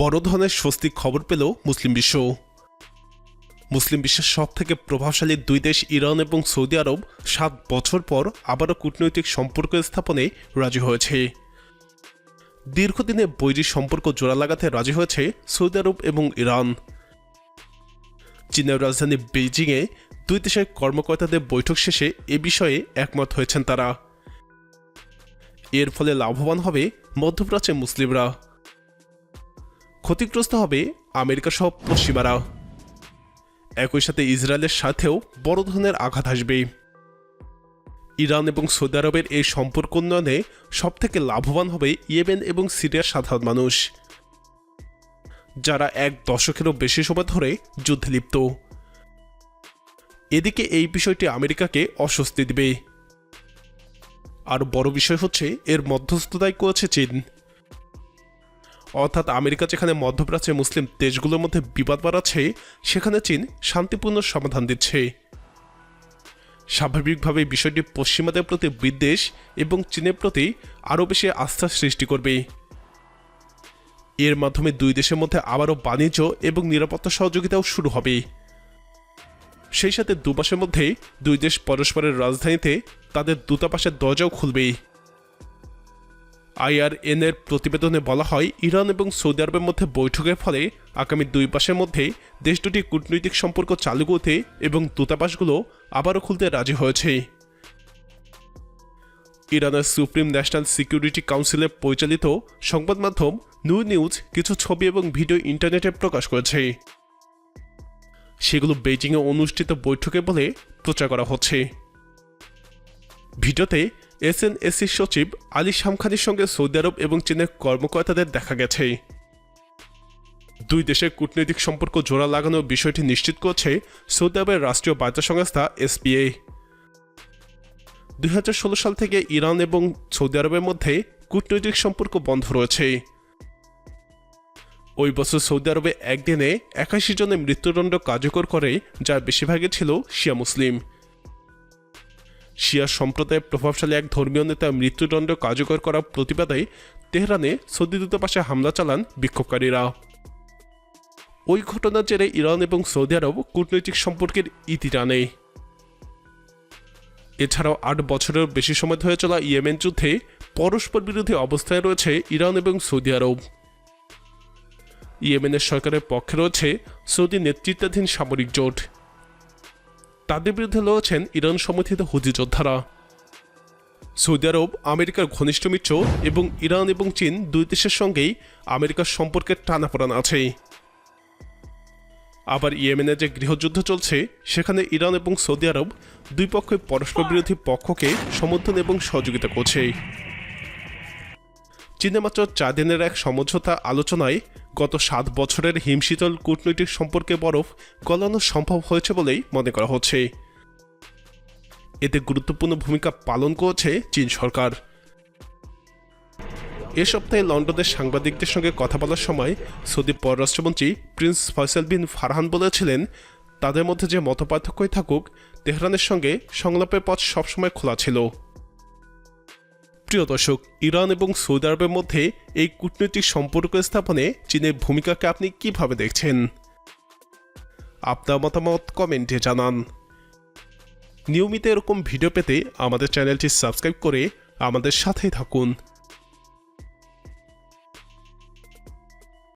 বড় ধরনের স্বস্তিক খবর পেল মুসলিম বিশ্ব। মুসলিম বিশ্বের সব থেকে প্রভাবশালী দুই দেশ ইরান এবং সৌদি আরব সাত বছর পর আবারও কূটনৈতিক সম্পর্ক স্থাপনে রাজি হয়েছে। দীর্ঘদিনে বৈরী সম্পর্ক জোড়া লাগাতে রাজি হয়েছে সৌদি আরব এবং ইরান। চীনের রাজধানী বেইজিংয়ে দুই দেশের কর্মকর্তাদের বৈঠক শেষে এ বিষয়ে একমত হয়েছেন তারা। এর ফলে লাভবান হবে মধ্যপ্রাচ্যের মুসলিমরা। ক্ষতিগ্রস্ত হবে আমেরিকা সহ পশ্চিমারা। একই সাথে ইসরায়েলের সাথেও বড় ধরনের আঘাত আসবে। ইরান এবং সৌদি আরবের এই সম্পর্ক উন্নয়নে সবথেকে লাভবান হবে ইয়েমেন এবং সিরিয়ার সাধারণ মানুষ। যারা এক দশকেরও বেশি সময় ধরে যুদ্ধে লিপ্ত। এদিকে এই বিষয়টি আমেরিকাকে অস্বস্তি দিবে। আর বড় বিষয় হচ্ছে, এর মধ্যস্থতায় করেছে চীন। অর্থাৎ আমেরিকা যেখানে মধ্যপ্রাচ্যে মুসলিম দেশগুলোর মধ্যে বিবাদ বাড়াচ্ছে, সেখানে চীন শান্তিপূর্ণ সমাধান দিচ্ছে। স্বাভাবিকভাবে বিষয়টি পশ্চিমাদের প্রতি বিদ্বেষ এবং চীনের প্রতি আরও বেশি আস্থা সৃষ্টি করবে। এর মাধ্যমে দুই দেশের মধ্যে আবারও বাণিজ্য এবং নিরাপত্তা সহযোগিতাও শুরু হবে। সেই সাথে দু মাসের মধ্যে দুই দেশ পরস্পরের রাজধানীতে তাদের দূতাবাসের দরজাও খুলবে। আইআরএন এর প্রতিবেদনে বলা হয়, ইরান এবং সৌদি আরবের মধ্যে বৈঠকের ফলে আগামী দুই মাসের মধ্যে দেশ দুটি কূটনৈতিক সম্পর্ক চালু করতে এবং দূতাবাসগুলো আবারও খুলতে রাজি হয়েছে। ইরানের সুপ্রিম ন্যাশনাল সিকিউরিটি কাউন্সিলে পরিচালিত সংবাদ মাধ্যম নু নিউজ কিছু ছবি এবং ভিডিও ইন্টারনেটে প্রকাশ করেছে। সেগুলো বেজিংয়ে অনুষ্ঠিত বৈঠকে বলে প্রচার করা হচ্ছে। ভিডিওতে এসএনএসসি সচিব আলী শামখানির সঙ্গে সৌদি আরব এবং চীনের কর্মকর্তাদের দেখা গেছে। দুই দেশের কূটনৈতিক সম্পর্ক জোড়া লাগানোর বিষয়টি নিশ্চিত করছে সৌদি আরবের রাষ্ট্রীয় বার্তা সংস্থা এসপিএ দুই হাজার ষোলো সাল থেকে ইরান এবং সৌদি আরবের মধ্যে কূটনৈতিক সম্পর্ক বন্ধ রয়েছে। ওই বছর সৌদি আরবে একদিনে একাশি জনের মৃত্যুদণ্ড কার্যকর করে, যার বেশিরভাগই ছিল শিয়া মুসলিম। শিয়া সম্প্রদায়ের প্রভাবশালী এক ধর্মীয় নেতা মৃত্যুদণ্ড কার্যকর করার প্রতিবাদে তেহরানে সৌদি দূতাবাসে হামলা চালান বিক্ষোভকারীরা। ওই ঘটনার জেরে ইরান এবং সৌদি আরব কূটনৈতিক সম্পর্কের ইতি টানে। এছাড়াও আট বছরের বেশি সময় ধরে চলা ইয়েমেন যুদ্ধে পরস্পর বিরোধী অবস্থায় রয়েছে ইরান এবং সৌদি আরব। ইয়েমেনের সরকারের পক্ষে রয়েছে সৌদি নেতৃত্বাধীন সামরিক জোট। তাদের বিরুদ্ধে লড়েছেন ইরান সমর্থিত হুজি যোদ্ধারা। সৌদি আরব, আমেরিকার ঘনিষ্ঠ মিত্র এবং ইরান এবং চীন দুই দেশের সঙ্গেই আমেরিকার সম্পর্কের টানাপোড়ান আছে। আবার ইয়েমেনে যে গৃহযুদ্ধ চলছে, সেখানে ইরান এবং সৌদি আরব দুই পক্ষই পরস্পর বিরোধী পক্ষকে সমর্থন এবং সহযোগিতা করছে। চীনে মাত্র চার দিনের এক সমঝোতা আলোচনায় গত সাত বছরের হিমশীতল কূটনৈতিক সম্পর্কে বরফ গলানো সম্ভব হয়েছে বলেই মনে করা হচ্ছে। এতে গুরুত্বপূর্ণ ভূমিকা পালন করেছে চীন সরকার। এ সপ্তাহে লন্ডনের সাংবাদিকদের সঙ্গে কথা বলার সময় সৌদি পররাষ্ট্রমন্ত্রী প্রিন্স ফয়সাল বিন ফারহান বলেছিলেন, তাদের মধ্যে যে মতপার্থক্যই থাকুক, তেহরানের সঙ্গে সংলাপের পথ সবসময় খোলা ছিল। প্রিয় দর্শক, ইরান এবং সৌদি আরবের মধ্যে এই কূটনৈতিক সম্পর্ক স্থাপনে চীনের ভূমিকাকে আপনি কীভাবে দেখছেন? আপনার মতামত কমেন্টে জানান। নিয়মিত এরকম ভিডিও পেতে আমাদের চ্যানেলটি সাবস্ক্রাইব করে আমাদের সাথেই থাকুন।